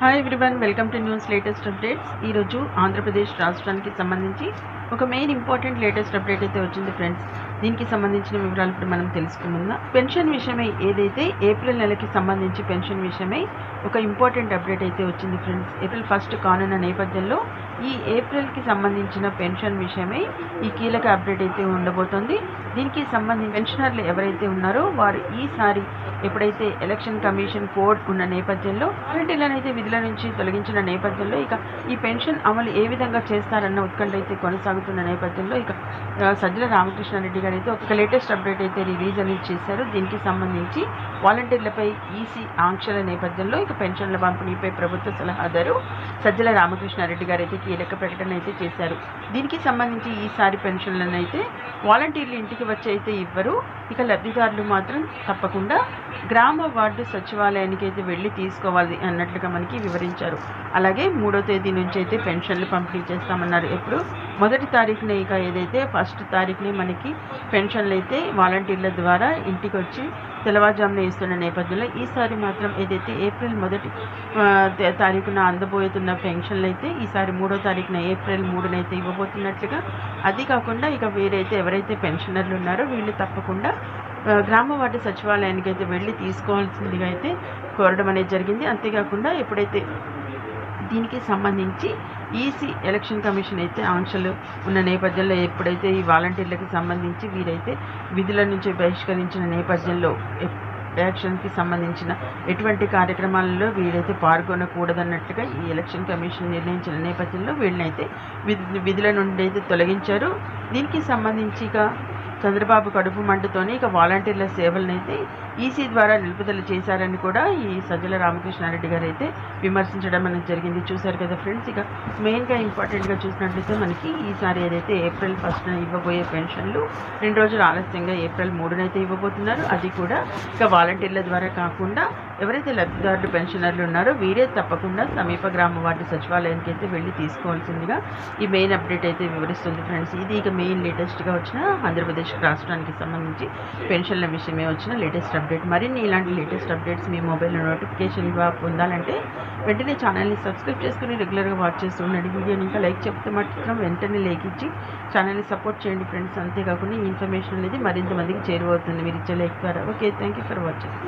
Hi everyone welcome to news latest updates ఈరోజు ఆంధ్రప్రదేశ్ రాష్ట్రానికి సంబంధించి ఒక మెయిన్ ఇంపార్టెంట్ లేటెస్ట్ అప్డేట్ అయితే వచ్చింది ఫ్రెండ్స్ దీనికి సంబంధించిన వివరాలు ఇప్పుడు మనం తెలుసుకుందాం. పెన్షన్ విషయమై ఏదైతే ఏప్రిల్ నెలకి సంబంధించి పెన్షన్ విషయమై ఒక ఇంపార్టెంట్ అప్డేట్ అయితే వచ్చింది ఫ్రెండ్స్. ఏప్రిల్ ఫస్ట్ కానున్న నేపథ్యంలో ఈ ఏప్రిల్కి సంబంధించిన పెన్షన్ విషయమై ఈ కీలక అప్డేట్ అయితే ఉండబోతోంది. దీనికి సంబంధించి పెన్షనర్లు ఎవరైతే ఉన్నారో వారు ఈసారి ఎప్పుడైతే ఎలక్షన్ కమిషన్ కోడ్ ఉన్న నేపథ్యంలో వాలంటీర్లను అయితే విధుల నుంచి తొలగించిన నేపథ్యంలో ఇక ఈ పెన్షన్ అమలు ఏ విధంగా చేస్తారన్న ఉత్కంఠ అయితే కొనసాగుతున్న నేపథ్యంలో ఇక సజ్జల రామకృష్ణారెడ్డి గారు అయితే ఒక లేటెస్ట్ అప్డేట్ అయితే రిలీజ్ అనేది చేశారు దీనికి సంబంధించి వాలంటీర్లపై ఈసీ ఆంక్షల నేపథ్యంలో ఇక పెన్షన్ల పంపిణీపై ప్రభుత్వ సలహాదారు సజ్జల రామకృష్ణారెడ్డి గారు అయితే కీలక ప్రకటన అయితే చేశారు. దీనికి సంబంధించి ఈసారి పెన్షన్లను అయితే వాలంటీర్లు ఇంటికి వచ్చి అయితే ఇవ్వరు. ఇక లబ్ధిదారులు మాత్రం తప్పకుండా గ్రామ వార్డు సచివాలయానికి అయితే వెళ్ళి తీసుకోవాలి అన్నట్లుగా మనకి వివరించారు. అలాగే మూడో తేదీ నుంచి అయితే పెన్షన్లు పంపిణీ చేస్తామన్నారు. ఎప్పుడు మొదటి తారీఖున ఇక ఏదైతే ఫస్ట్ తారీఖునే మనకి పెన్షన్లు అయితే వాలంటీర్ల ద్వారా ఇంటికి వచ్చి తెల్లవారుజామున ఇస్తున్న నేపథ్యంలో ఈసారి మాత్రం ఏదైతే ఏప్రిల్ మొదటి తారీఖున అందబోతున్న పెన్షన్లు అయితే ఈసారి మూడో తారీఖున ఏప్రిల్ మూడునైతే ఇవ్వబోతున్నట్లుగా. అది కాకుండా ఇక వేరైతే ఎవరైతే పెన్షనర్లు ఉన్నారో వీళ్ళు తప్పకుండా గ్రామ వార్డు సచివాలయానికి అయితే వెళ్ళి తీసుకోవాల్సిందిగా అయితే కోరడం అనేది జరిగింది. అంతేకాకుండా ఎప్పుడైతే దీనికి సంబంధించి ఈసీ ఎలక్షన్ కమిషన్ అయితే ఆంక్షలు ఉన్న నేపథ్యంలో ఎప్పుడైతే ఈ వాలంటీర్లకు సంబంధించి వీరైతే విధుల నుంచి బహిష్కరించిన నేపథ్యంలో ఎలక్షన్కి సంబంధించిన ఎటువంటి కార్యక్రమాలలో వీరైతే పాల్గొనకూడదన్నట్టుగా ఈ ఎలక్షన్ కమిషన్ నిర్ణయించిన నేపథ్యంలో వీళ్ళనైతే విధి విధుల నుండి అయితే తొలగించారు. దీనికి సంబంధించి ఇక చంద్రబాబు కడుపు మంటతోనే ఇక వాలంటీర్ల సేవలనైతే ఈసీ ద్వారా నిలుపుదల చేశారని కూడా ఈ సజ్జల రామకృష్ణారెడ్డి గారు అయితే విమర్శించడం అనేది జరిగింది. చూశారు కదా ఫ్రెండ్స్ ఇక మెయిన్గా ఇంపార్టెంట్గా చూసినట్లయితే మనకి ఈసారి ఏదైతే ఏప్రిల్ ఫస్ట్న ఇవ్వబోయే పెన్షన్లు రెండు రోజులు ఆలస్యంగా ఏప్రిల్ మూడునైతే ఇవ్వబోతున్నారు. అది కూడా ఇక వాలంటీర్ల ద్వారా కాకుండా ఎవరైతే లబ్ధిదారులు పెన్షనర్లు ఉన్నారో వీరే తప్పకుండా సమీప గ్రామ వార్డు సచివాలయానికి అయితే వెళ్ళి తీసుకోవాల్సిందిగా ఈ మెయిన్ అప్డేట్ అయితే వివరిస్తుంది ఫ్రెండ్స్. ఇది ఇక మెయిన్ లేటెస్ట్గా వచ్చిన ఆంధ్రప్రదేశ్ రాష్ట్రానికి సంబంధించి పెన్షన్ల విషయమే వచ్చిన లేటెస్ట్ అప్డేట్ అప్డేట్. మరిన్ని ఇలాంటి లేటెస్ట్ అప్డేట్స్ మీ మొబైల్లో నోటిఫికేషన్గా పొందాలంటే వెంటనే ఛానల్ని సబ్స్క్రైబ్ చేసుకుని రెగ్యులర్గా వాచ్ చేస్తూ ఉండండి. వీడియోని ఇంకా లైక్ చెప్తే మాత్రం వెంటనే లైక్ ఇచ్చి ఛానల్ని సపోర్ట్ చేయండి ఫ్రెండ్స్. అంతేకాకుండా ఈ ఇన్ఫర్మేషన్ అనేది మరింత మందికి చేరువవుతుంది. మీరు ఇచ్చే లైక్ ద్వారా. Okay thank you for watching.